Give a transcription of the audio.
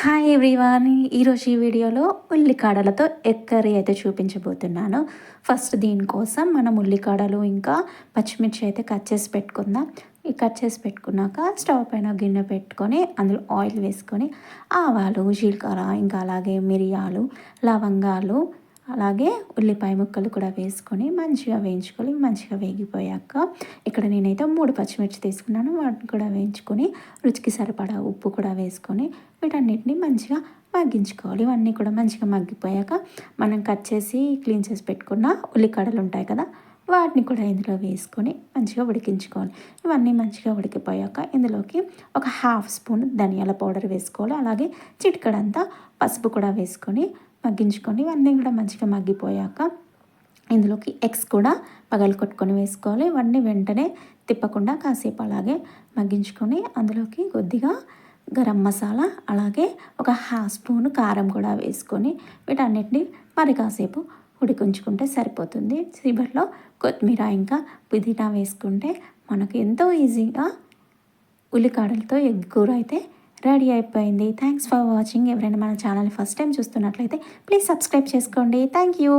Hi everyone ఈరోజు ఈ వీడియోలో ఉల్లికాడలతో ఎగ్ అయితే చూపించబోతున్నాను ఫస్ట్ దీనికోసం మనం ఉల్లికాడలు ఇంకా పచ్చిమిర్చి అయితే కట్ చేసి పెట్టుకుందాం. ఈ కట్ చేసి పెట్టుకున్నాక స్టవ్ పైన గిన్నె పెట్టుకొని అందులో ఆయిల్ వేసుకొని ఆవాలు జీలకర్ర ఇంకా అలాగే మిరియాలు లవంగాలు అలాగే ఉల్లిపాయ ముక్కలు కూడా వేసుకొని మంచిగా వేయించుకొని మంచిగా వేగిపోయాక ఇక్కడ నేనైతే మూడు పచ్చిమిర్చి తీసుకున్నాను వాటిని కూడా వేయించుకొని రుచికి సరిపడా ఉప్పు కూడా వేసుకొని వీటన్నిటిని మంచిగా మగ్గించుకోవాలి. ఇవన్నీ కూడా మంచిగా మగ్గిపోయాక మనం కట్ చేసి క్లీన్ చేసి పెట్టుకున్న ఉల్లికాడలు ఉంటాయి కదా వాటిని కూడా ఇందులో వేసుకొని మంచిగా ఉడికించుకోవాలి. ఇవన్నీ మంచిగా ఉడికిపోయాక ఇందులోకి ఒక హాఫ్ స్పూన్ ధనియాల పౌడర్ వేసుకోవాలి. అలాగే చిటికడంతా పసుపు కూడా వేసుకొని మగ్గించుకొని ఇవన్నీ కూడా మంచిగా మగ్గిపోయాక ఇందులోకి ఎగ్స్ కూడా పగలు కొట్టుకొని వేసుకోవాలి. ఇవన్నీ వెంటనే తిప్పకుండా కాసేపు అలాగే మగ్గించుకొని అందులోకి కొద్దిగా గరం మసాలా అలాగే ఒక హాఫ్ స్పూన్ కారం కూడా వేసుకొని వీటన్నిటిని మరి కాసేపు ఉడికించుకుంటే సరిపోతుంది. చివరిలో కొత్తిమీర ఇంకా పుదీనా వేసుకుంటే మనకు ఎంతో ఈజీగా ఉల్లికాడలతో ఎగ్ కూర అయితే రెడీ అయిపోయింది. థ్యాంక్స్ ఫర్ వాచింగ్ ఎవరైనా మన ఛానల్ ఫస్ట్ టైం చూస్తున్నట్లయితే ప్లీజ్ సబ్స్క్రైబ్ చేసుకోండి. Thank you